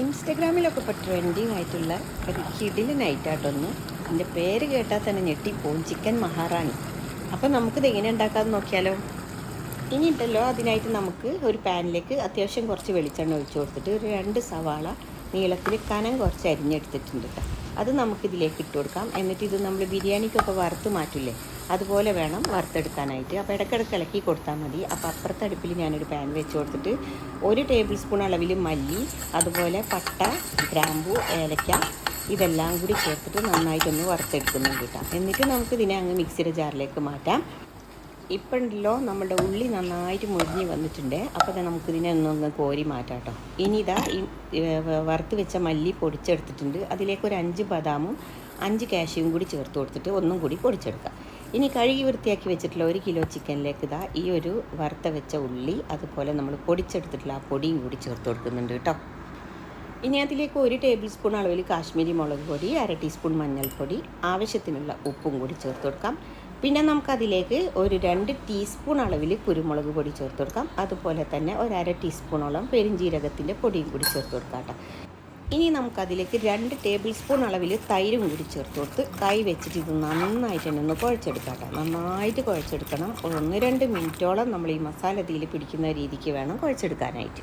ഇൻസ്റ്റഗ്രാമിലൊക്കെ ഇപ്പോൾ ട്രെൻഡിങ് ആയിട്ടുള്ള ഒരു കിടിലൻ ഐറ്റായിട്ടൊന്ന് എന്റെ പേര് കേട്ടാൽ തന്നെ ഞെട്ടിപ്പോവും. ചിക്കൻ മഹാറാണി. അപ്പോൾ നമുക്കിത് എങ്ങനെ ഉണ്ടാക്കാമെന്ന് നോക്കിയാലോ? ഇനി ഉണ്ടല്ലോ അതിനായിട്ട് നമുക്ക് ഒരു പാനിലേക്ക് അത്യാവശ്യം കുറച്ച് വെളിച്ചെണ്ണ ഒഴിച്ച് കൊടുത്തിട്ട് ഒരു രണ്ട് സവാള നീളത്തിൽ കനം കുറച്ച് അരിഞ്ഞെടുത്തിട്ടുണ്ട് കേട്ടോ അത് നമുക്കിതിലേക്ക് ഇട്ട് കൊടുക്കാം. എന്നിട്ട് ഇത് നമ്മൾ ബിരിയാണിക്കൊക്കെ വറുത്ത് മാറ്റില്ലേ അതുപോലെ വേണം വറുത്തെടുക്കാനായിട്ട്. അപ്പോൾ ഇടയ്ക്കിടയ്ക്ക് ഇളക്കി കൊടുത്താൽ മതി. അപ്പോൾ അപ്പുറത്തെ അടുപ്പിൽ ഞാനൊരു പാൻ വെച്ച് കൊടുത്തിട്ട് ഒരു ടേബിൾ സ്പൂൺ അളവിൽ മല്ലി അതുപോലെ പട്ട ഗ്രാമ്പു ഏലക്ക ഇതെല്ലാം കൂടി ചേർത്തിട്ട് നന്നായിട്ടൊന്ന് വറുത്തെടുക്കുന്നുണ്ട് കേട്ടോ. എന്നിട്ട് നമുക്ക് ഇതിനെ അങ്ങ് മിക്സിയുടെ ജാറിലേക്ക് മാറ്റാം. ഇപ്പം ഉണ്ടല്ലോ നമ്മുടെ ഉള്ളി നന്നായിട്ട് മുരിഞ്ഞ് വന്നിട്ടുണ്ട്. അപ്പോൾ തന്നെ നമുക്കിതിനെ ഒന്നൊന്ന് കോരി മാറ്റാം കേട്ടോ. ഇനി ഇതാ ഈ വറുത്ത് വെച്ച മല്ലി പൊടിച്ചെടുത്തിട്ടുണ്ട്. അതിലേക്ക് ഒരു അഞ്ച് ബദാമും അഞ്ച് കാഷ്യും കൂടി ചേർത്ത് കൊടുത്തിട്ട് ഒന്നും കൂടി പൊടിച്ചെടുക്കാം. ഇനി കഴുകി വൃത്തിയാക്കി വെച്ചിട്ടുള്ള ഒരു കിലോ ചിക്കനിലേക്ക് ഇതാ ഈ ഒരു വറുത്ത വെച്ച ഉള്ളി അതുപോലെ നമ്മൾ പൊടിച്ചെടുത്തിട്ടുള്ള ആ പൊടിയും കൂടി ചേർത്ത് കൊടുക്കുന്നുണ്ട് കേട്ടോ. ഇനി അതിലേക്ക് ഒരു ടേബിൾ സ്പൂൺ അളവിൽ കാശ്മീരി മുളക് പൊടി അര ടീസ്പൂൺ മഞ്ഞൾപ്പൊടി ആവശ്യത്തിനുള്ള ഉപ്പും കൂടി ചേർത്ത് കൊടുക്കാം. പിന്നെ നമുക്കതിലേക്ക് ഒരു രണ്ട് ടീസ്പൂൺ അളവിൽ കുരുമുളക് പൊടി ചേർത്ത് കൊടുക്കാം. അതുപോലെ തന്നെ ഒരു അര ടീസ്പൂണോളം പെരിഞ്ജീരകത്തിന്റെ പൊടിയും കൂടി ചേർത്ത് കൊടുക്കാം കേട്ടോ. ഇനി നമുക്കതിലേക്ക് രണ്ട് ടേബിൾ സ്പൂൺ അളവിൽ തൈരും കൂടി ചേർത്ത് കൊടുത്ത് കൈ വെച്ചിട്ട് ഇത് നന്നായിട്ട് തന്നെ ഒന്ന് കുഴച്ചെടുക്കാം നന്നായിട്ട് കുഴച്ചെടുക്കണം. ഒന്ന് രണ്ട് മിനിറ്റോളം നമ്മൾ ഈ മസാല ഇതിൽ പിടിക്കുന്ന രീതിക്ക് വേണം കുഴച്ചെടുക്കാനായിട്ട്.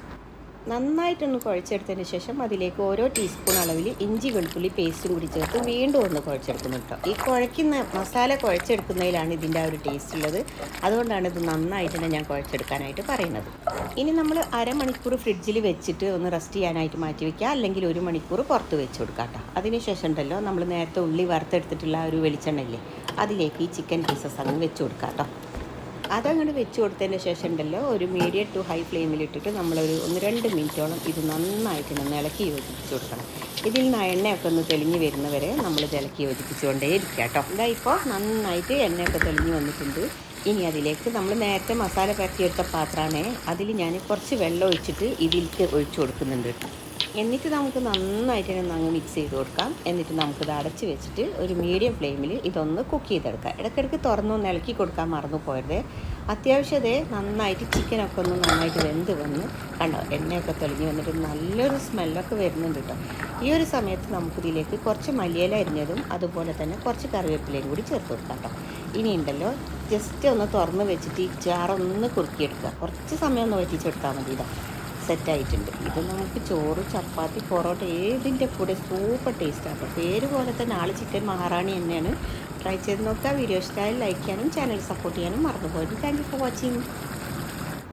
നന്നായിട്ടൊന്ന് കുഴച്ചെടുത്തതിന് ശേഷം അതിലേക്ക് ഓരോ ടീസ്പൂൺ അളവിൽ ഇഞ്ചി വെളുത്തുള്ളി പേസ്റ്റും കൂടി ചേർത്ത് വീണ്ടും ഒന്ന് കുഴച്ചെടുക്കുന്നു കേട്ടോ ഈ കുഴക്കുന്ന മസാല കുഴച്ചെടുക്കുന്നതിലാണ് ഇതിന്റെ ആ ഒരു ടേസ്റ്റ് ഉള്ളത്. അതുകൊണ്ടാണ് ഇത് നന്നായിട്ട് തന്നെ ഞാൻ കുഴച്ചെടുക്കാനായിട്ട് പറയുന്നത്. ഇനി നമ്മൾ അരമണിക്കൂർ ഫ്രിഡ്ജിൽ വെച്ചിട്ട് ഒന്ന് റെസ്റ്റ് ചെയ്യാനായിട്ട് മാറ്റി വയ്ക്കുക അല്ലെങ്കിൽ ഒരു മണിക്കൂർ പുറത്ത് വെച്ച് കൊടുക്കാം കേട്ടോ അതിനുശേഷം ഉണ്ടല്ലോ നമ്മൾ നേരത്തെ ഉള്ളി വറുത്തെടുത്തിട്ടുള്ള ഒരു വെളിച്ചെണ്ണയില്ലേ അതിലേക്ക് ഈ ചിക്കൻ പീസസ് അങ്ങ് വെച്ച് കൊടുക്കാം കേട്ടോ അതങ്ങോട്ട് വെച്ച് കൊടുത്തതിന് ശേഷം ഉണ്ടല്ലോ ഒരു മീഡിയം ടു ഹൈ ഫ്ലെയിമിൽ ഇട്ടിട്ട് നമ്മളൊരു ഒന്ന് രണ്ട് മിനിറ്റോളം ഇത് നന്നായിട്ട് ഒന്ന് ഇളക്കി യോജിപ്പിച്ച് കൊടുക്കണം. ഇതിൽ നിന്ന് എണ്ണയൊക്കെ ഒന്ന് തെളിഞ്ഞ് വരുന്നവരെ നമ്മൾ ഇളക്കി യോജിപ്പിച്ചുകൊണ്ടേ ഇരിക്കുക കേട്ടോ. ഇതാ ഇപ്പോൾ നന്നായിട്ട് എണ്ണയൊക്കെ തെളിഞ്ഞ് വന്നിട്ടുണ്ട്. ഇനി അതിലേക്ക് നമ്മൾ നേരത്തെ മസാല പരത്തിയെടുത്ത പാത്രമാണ്. അതിൽ ഞാൻ കുറച്ച് വെള്ളം ഒഴിച്ചിട്ട് ഇതിലേക്ക് ഒഴിച്ചു കൊടുക്കുന്നുണ്ട് കേട്ടോ. എന്നിട്ട് നമുക്ക് നന്നായിട്ട് തന്നെ അങ്ങ് മിക്സ് ചെയ്ത് കൊടുക്കാം. എന്നിട്ട് നമുക്കിത് അടച്ച് വെച്ചിട്ട് ഒരു മീഡിയം ഫ്ലെയിമിൽ ഇതൊന്ന് കുക്ക് ചെയ്തെടുക്കാം. ഇടയ്ക്കിടയ്ക്ക് തുറന്നൊന്ന് ഇളക്കി കൊടുക്കാൻ മറന്നു പോയത് അത്യാവശ്യം അതേ നന്നായിട്ട് ചിക്കനൊക്കെ ഒന്ന് നന്നായിട്ട് വെന്ത് വന്ന് കണ്ടോ എണ്ണയൊക്കെ തെളിഞ്ഞ് വന്നിട്ട് നല്ലൊരു സ്മെല്ലൊക്കെ വരുന്നുണ്ട് കേട്ടോ. ഈ ഒരു സമയത്ത് നമുക്കിതിലേക്ക് കുറച്ച് മല്ലിയില അരിഞ്ഞതും അതുപോലെ തന്നെ കുറച്ച് കറിവേപ്പിലയും കൂടി ചേർത്ത് കൊടുക്കാം കേട്ടോ. ഇനി ഉണ്ടല്ലോ ജസ്റ്റ് ഒന്ന് തുറന്ന് വെച്ചിട്ട് ഈ ചാറൊന്ന് കുറുക്കിയെടുക്കുക. കുറച്ച് സമയം ഒന്ന് വറ്റിച്ചെടുത്താൽ മതി ഇതാ സെറ്റായിട്ടുണ്ട് ഇത് നമുക്ക് ചോറ് ചപ്പാത്തി പൊറോട്ട ഏതിന്റെ കൂടെ സൂപ്പർ ടേസ്റ്റാണ് പേര് പോലെ തന്നെ ആൾ ചിക്കൻ മഹാറാണി തന്നെയാണ്. ട്രൈ ചെയ്ത് നോക്കുക. വീഡിയോ ഇഷ്ടമായി ലൈക്ക് ചെയ്യാനും ചാനൽ സപ്പോർട്ട് ചെയ്യാനും മറന്നു പോയിട്ട് താങ്ക് യു ഫോർ വാച്ചിങ്